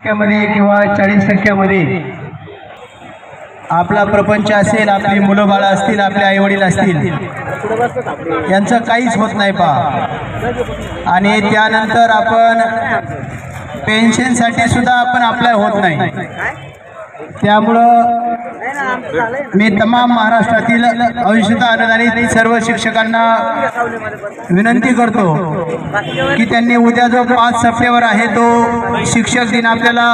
संख्यामध्ये किंवा चाळीस टक्क्यामध्ये आपला प्रपंच असेल आपली मुलं बाळं असतील आपले आईवडील असतील यांचं काहीच होत नाही पहा. आणि त्यानंतर आपण पेन्शनसाठी सुद्धा आपण अप्लाय होत नाही. त्यामुळं मी तमाम महाराष्ट्रातील अंशतः अनुदानित सर्व शिक्षकांना विनंती करतो की त्यांनी उद्या जो पाच सप्टेंबर आहे तो शिक्षक दिन आपल्याला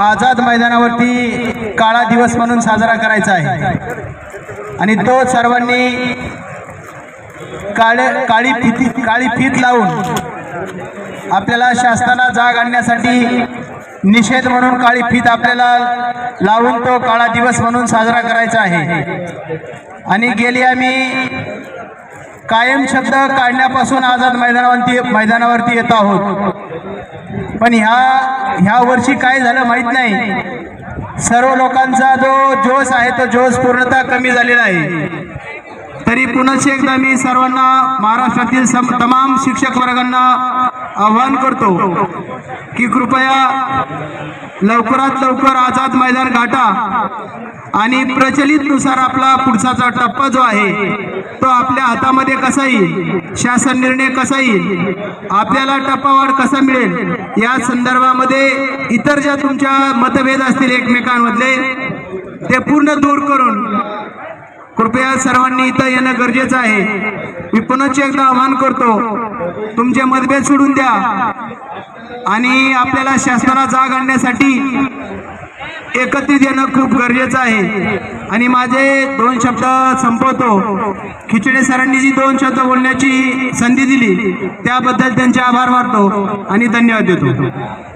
आझाद मैदानावरती काळा दिवस म्हणून साजरा करायचा आहे. आणि तो सर्वांनी काळ काळी फिती काळी फीत लावून आपल्याला शासनाला जाग आणण्यासाठी निषेध म्हणून काळी फीत आपल्याला लावून तो काळा दिवस म्हणून साजरा करायचा आहे. आणि गेली आम्ही कायम शब्द काढण्यापासून आझाद मैदानावरती मैदानावरती येत आहोत. पण ह्या ह्या वर्षी काय झालं माहीत नाही. सर्व लोकांचा जो जोश आहे तो जोश पूर्णतः कमी झालेला आहे. तरी पुनश्च एकदा मी सर्वांना महाराष्ट्रातील सम तमाम शिक्षक वर्गांना आव्हान करतो की कृपया लवकरात लवकर आझाद मैदान गाठा आणि प्रचलितनुसार आपला पुढचा टप्पा जो आहे तो आपल्या हातामध्ये कसा येईल शासन निर्णय कसा येईल आपल्याला टप्पावाढ कसा मिळेल या संदर्भामध्ये इतर ज्या तुमच्या मतभेद असतील एकमेकांमधले ते पूर्ण दूर करून कृपया सर्वांनी इथं येणं गरजेचं आहे. मी पुनश्च एकदा आवाहन करतो तुमचे मतभेद सोडून द्या. आणि आपल्याला शासनाला जाग आणण्यासाठी एकत्रित येणं खूप गरजेचं आहे. आणि माझे दोन शब्द संपवतो. खिचडे सरांनी जी दोन शब्द बोलण्याची संधी दिली त्याबद्दल त्यांचे आभार मानतो आणि धन्यवाद देतो.